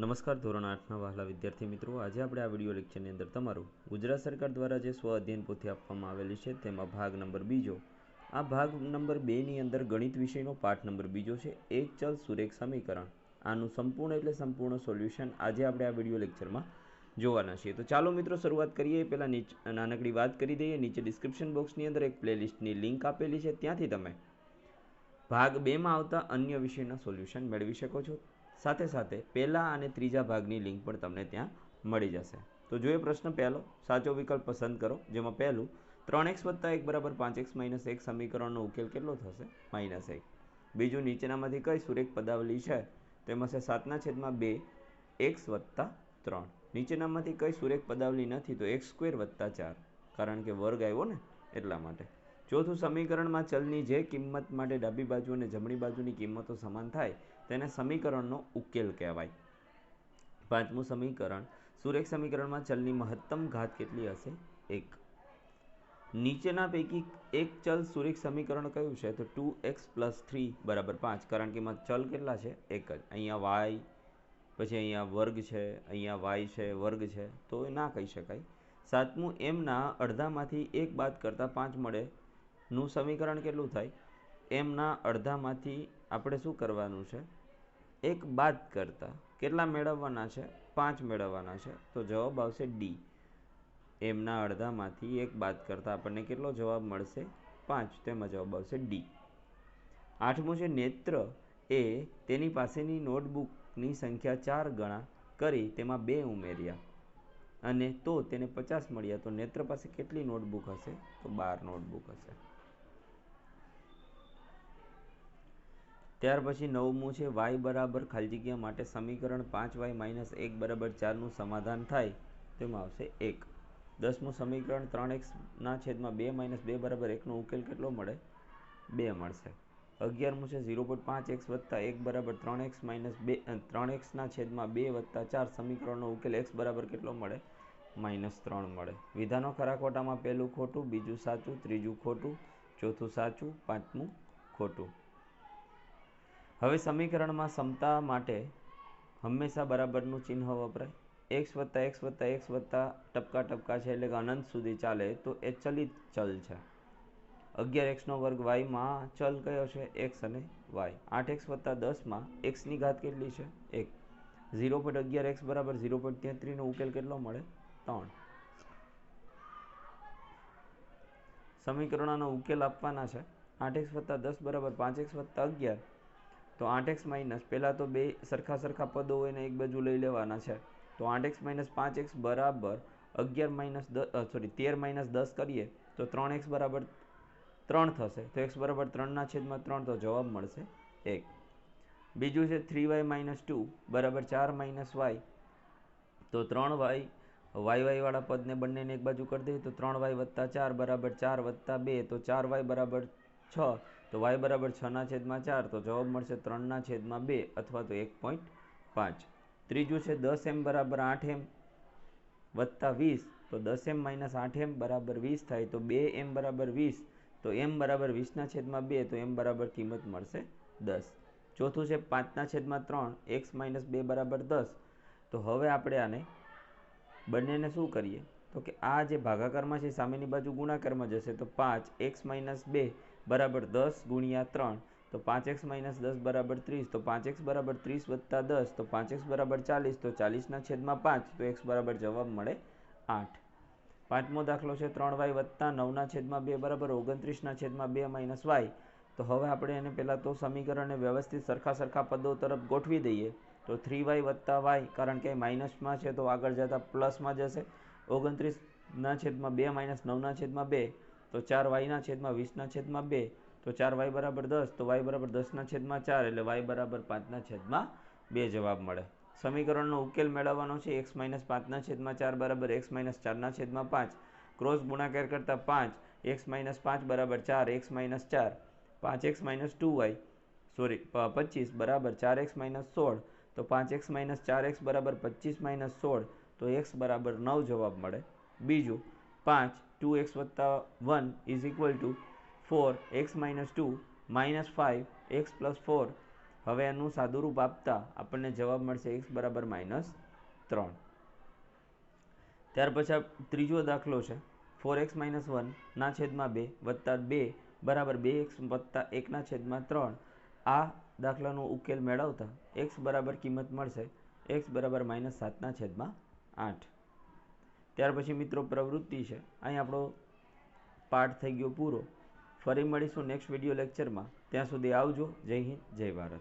નમસ્કાર, ધોરણ આઠના વહાલા વિદ્યાર્થી મિત્રો. આજે આપણે આ વીડિયો લેક્ચરની અંદર તમારું ગુજરાત સરકાર દ્વારા જે સ્વ અધ્યયન પોથી આપવામાં આવેલી છે, તેમાં ભાગ નંબર બીજો. આ ભાગ નંબર બેની અંદર ગણિત વિષયનો પાઠ નંબર બીજો છે, એક ચલ સુરેખ સમીકરણ. આનું સંપૂર્ણ એટલે સંપૂર્ણ સોલ્યુશન આજે આપણે આ વીડિયો લેક્ચરમાં જોવાના છીએ. તો ચાલો મિત્રો, શરૂઆત કરીએ. પહેલાં નીચ, નાનકડી વાત કરી દઈએ. નીચે ડિસ્ક્રિપ્શન બોક્સની અંદર એક પ્લેલિસ્ટની લિંક આપેલી છે. ત્યાંથી તમે ભાગ બેમાં આવતા અન્ય વિષયના સોલ્યુશન મેળવી શકો છો. સાથે સાથે પહેલા અને ત્રીજા ભાગની લિંક પણ તમને ત્યાં મળી જશે. તો જોઈએ પ્રશ્ન પહેલો, સાચો વિકલ્પ પસંદ કરો, જેમાં પહેલું, ત્રણ એક્સ વત્તા એક બરાબર પાંચ એક્સ માઇનસ એક સમીકરણનો ઉકેલ કેટલો થશે? માઇનસ એક. બીજું, નીચેનામાંથી કઈ સુરેખ પદાવલી છે? તેમાં છે સાતના છેદમાં બે, એક્સ વત્તા ત્રણ. નીચેનામાંથી કઈ સુરેખ પદાવલી નથી, તો એક્સ સ્ક્વેર વત્તા ચાર. કારણ કે વર્ગ આવ્યો ને, એટલા માટે. ચોથું સમીકરણમાં ચલની જે કિંમત માટે ડાબી બાજુ અને જમણી બાજુની કિંમતો સમાન થાય તેને સમીકરણનો ઉકેલ કહેવાય. પાંચમું સમીકરણ, સુરેખ સમીકરણમાં ચલની મહત્તમ ઘાત કેટલી હશે? એક. નીચેના પૈકી એક ચલ સુરેખ સમીકરણ કયું છે? તો ટુ એક્સ પ્લસ થ્રી બરાબર પાંચ, કારણ કે એમાં ચલ કેટલા છે? એક જ. અહીંયા વાય, પછી અહીંયા વર્ગ છે, અહીંયા વાય છે, વર્ગ છે, તો એ ના કહી શકાય. સાતમું, એમના અડધામાંથી એક બાદ કરતાં પાંચ મળે, નું સમીકરણ કેટલું થાય? એમના અડધામાંથી આપણે શું કરવાનું છે? એક બાદ કરતાં કેટલા મેળવવાના છે? પાંચ મેળવવાના છે. તો જવાબ આવશે ડી એમના અડધામાંથી એક બાદ કરતાં આપણને કેટલો જવાબ મળશે? પાંચ. તેમાં જવાબ આવશે ડી આઠમું છે નેત્ર. એ તેની પાસેની નોટબુકની સંખ્યા ચાર ગણા કરી તેમાં બે ઉમેર્યા. અને તો તેને પચાસ મળ્યા. તો નેત્ર પાસે કેટલી નોટબુક હશે? તો બાર નોટબુક હશે. ત્યાર પછી નવમું છે વાય બરાબર ખાલી જગ્યા માટે સમીકરણ પાંચ વાય માઇનસ એક બરાબર ચારનું સમાધાન થાય તેમાં આવશે એક. દસમું સમીકરણ ત્રણ એક્સના છેદમાં બે માઇનસ બે બરાબર એકનો ઉકેલ કેટલો મળે? બે મળશે. અગિયારમું છે ઝીરો પોઈન્ટ પાંચ એક્સ વત્તા એક બરાબર ત્રણ એક્સ માઇનસ બે ત્રણ એક્સના છેદમાં બે વત્તા ચાર સમીકરણનો ઉકેલ એક્સ બરાબર કેટલો મળે? માઇનસ ત્રણ મળે. વિધાનો ખરા ખોટામાં પહેલું ખોટું, બીજું સાચું, ત્રીજું ખોટું, ચોથું સાચું, પાંચમું ખોટું. હવે સમીકરણમાં સમતા માટે હંમેશા બરાબરનું ચિહ્ન વપરાય. એક્સ વત્તા એક્સ વત્તા એક્સ વત્તા ટપકા ટપકા છે એટલે કે અનંત સુધી ચાલે તો એ ચલિત ચલ છે. અગિયાર એક્સનો વર્ગ વાયમાં ચલ કયો છે? એક્સ અને વાય આઠ એક્સ વત્તા દસમાં એક્સની ઘાત કેટલી છે? એક. ઝીરો પોઈન્ટ અગિયાર એક્સ બરાબર ઝીરો પોઈન્ટ તેત્રીસનો ઉકેલ કેટલો મળે? ત્રણ. સમીકરણોનો ઉકેલ આપવાના છે. આઠ એક્સ વત્તા દસ બરાબર પાંચ એક્સ વત્તા અગિયાર. તો આઠ એક્સ માઇનસ, પહેલાં તો બે સરખા સરખા પદો હોય ને એક બાજુ લઈ લેવાના છે. તો આઠ એક્સ માઇનસ પાંચ એક્સ બરાબર અગિયાર માઇનસ દસ સોરી તેર માઇનસ દસ કરીએ તો ત્રણ એક્સ બરાબર ત્રણ થશે. તો એક્સ બરાબર ત્રણના છેદમાં ત્રણ તો જવાબ મળશે એક. બીજું છે થ્રી વાય માઇનસ ટુ બરાબર ચાર માઇનસ વાય. તો ત્રણ વાય વાય વાયવાળા પદને બંનેને એક બાજુ કરી દઈએ તો ત્રણ વાય વત્તા ચાર બરાબર ચાર વત્તા બે. તો ચાર વાય બરાબર છ. તો વાય બરાબર છના છેદમાં ચાર, તો જવાબ મળશે ત્રણના છેદમાં બે અથવા તો એક પોઈન્ટ પાંચ. ત્રીજું છે દસ એમ બરાબર આઠ એમ વત્તા વીસ, તો દસ એમ માઇનસ આઠ એમ બરાબર વીસ થાય તો બે એમ બરાબર વીસ, તો એમ બરાબર વીસના છેદમાં બે, તો એમ બરાબર કિંમત મળશે દસ. ચોથું છે પાંચના છેદમાં ત્રણ એક્સ માઇનસ બે બરાબર દસ, તો હવે આપણે આને બંનેને શું કરીએ? તો કે આ જે ભાગાકારમાં છે સામેની બાજુ ગુણાકારમાં જશે, તો પાંચ એક્સ માઇનસ બે બરાબર દસ ગુણ્યા ત્રણ, તો પાંચ એક્સ માઇનસ દસ બરાબર ત્રીસ, તો પાંચ એક્સ બરાબર ત્રીસ વત્તા દસ, તો પાંચ એક્સ બરાબર ચાલીસ, તો ચાલીસના છેદમાં પાંચ, તો એક્સ બરાબર જવાબ મળે આઠ. પાંચમો દાખલો છે ત્રણ વાય વત્તા નવના છેદમાં બે બરાબર ઓગણત્રીસના છેદમાં બે માઇનસ વાય. તો હવે આપણે એને પહેલાં તો સમીકરણને વ્યવસ્થિત સરખા સરખા પદો તરફ ગોઠવી દઈએ. તો થ્રી વાય વત્તા વાય, કારણ કે માઇનસમાં છે તો આગળ જતાં પ્લસમાં જશે. ઓગણત્રીસના છેદમાં બે માઇનસ નવના છેદમાં બે તો ચાર વાયના છેદમાં વીસના છેદમાં બે, તો ચાર વાય બરાબર દસ, તો વાય બરાબર દસના છેદમાં ચાર, એટલે વાય બરાબર પાંચના છેદમાં બે જવાબ મળે. સમીકરણનો ઉકેલ મેળવવાનો છે એક્સ માઇનસ પાંચના છેદમાં ચાર બરાબર એક્સ માઇનસ ચારના છેદમાં પાંચ. ક્રોસ ગુણાકાર કરતાં પાંચ, એક્સ માઇનસ પાંચ બરાબર ચાર, એક્સ માઇનસ ચાર. પાંચ x minus two y, sorry પચીસ બરાબર ચાર એક્સ માઇનસ સોળ. તો પાંચ એક્સ માઇનસ ચાર એક્સ બરાબર પચીસ માઇનસ સોળ, તો એક્સ બરાબર નવ જવાબ મળે. બીજું પાંચ ટુ એક્સ વત્તા one is equal to four x minus two minus five x plus four. હવે એનું સાદું રૂપ આપતા આપણને જવાબ મળશે એક્સ બરાબર માઇનસ ત્રણ. ત્યાર પછી ત્રીજો દાખલો છે. ફોર એક્સ માઇનસ વનના છેદમાં બે વત્તા બે બરાબર બે એક્સ વત્તા એકના છેદમાં ત્રણ. આ દાખલાનો ઉકેલ મેળવતા એક્સ બરાબર કિંમત મળશે એક્સ બરાબર માઇનસ સાતના છેદમાં આઠ. ત્યાર પછી મિત્રો પ્રવૃત્તિ છે. અહીં આપણો પાઠ થઈ ગયો પૂરો. ફરી મળીશું નેક્સ્ટ વીડિયો લેક્ચરમાં ત્યાં સુધી આવજો. જય હિન્દ, જય ભારત.